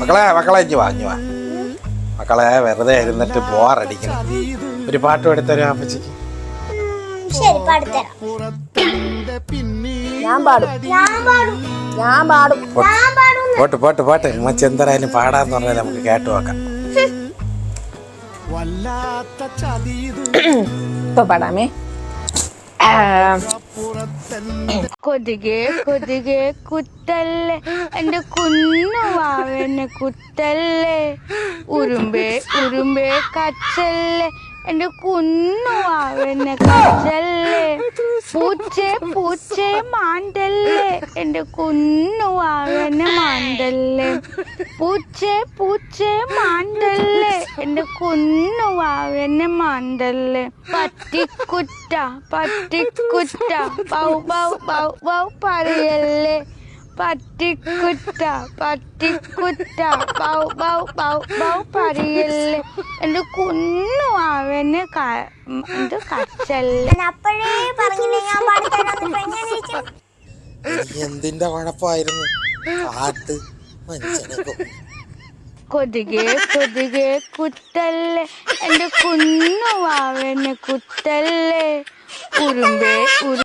മക്കളെ മക്കളെ ഇഞ്ഞു വാ ഇഞ്ഞു വാ. മക്കളെ വെറുതെ ഇരുന്നിട്ട് ബോറടിക്കണം ഒരു പാട്ട് എടുത്തരും അപ്പച്ചിക്ക് ശരി പാടിത്തരാം. ഞാൻ പാടും. ഞാൻ പാടും. ഞാൻ പാടും. ഞാൻ പാടും. പോട്ട് പോട്ട് പോട്ട്. എന്തായാലും പാടാന്ന് പറഞ്ഞാൽ നമുക്ക് കേട്ടു നോക്കാം. ഇപ്പൊ പാടാമേ. കൊതുകെ കൊതുകെ കുത്തല്ലേ? എന്റെ കുഞ്ഞുവാവെന്നെ കുത്തല്ലേ? ഉറുമ്പേ ഉറുമ്പേ കച്ചല്ലേ? എന്റെ കുഞ്ഞുവാവെന്നെ കച്ചല്ലേ? പൂച്ചേ പൂച്ചേ മാണ്ടല്ലേ എന്റെ കുഞ്ഞുവാവെന്നെ മാണ്ടല്ലേ പൂച്ചേ പൂച്ചേ മാണ്ടല്ലേ എന്റെ കുഞ്ഞുവാവെന്നെ മാണ്ടല്ലേ പട്ടിക്കുറ്റ പട്ടിക്കുറ്റ. പൗ പൗ പൗ പൗ പറയല്ലേ? പട്ടിക്കുറ്റ പട്ടിക്കുറ്റ. പൗ പൗ പൗ പൗ പറയല്ലേ? എന്റെ കുന്നുവാവ് എന്നെ എന്ത് കച്ചല്ലേ? അപ്പോഴേ പറഞ്ഞില്ലേ ഞാൻ പാടിത്തരാന്ന്? എന്തിന്റെ കുഴപ്പമായിരുന്നു പാട്ട് മനുഷ്യനെ കൊതുകെ കൊതുകെ കുത്തല്ലേ. എന്റെ കുഞ്ഞുവാവെന്നെ കുത്തല്ലേ. ഉറുമ്പേ ഉരു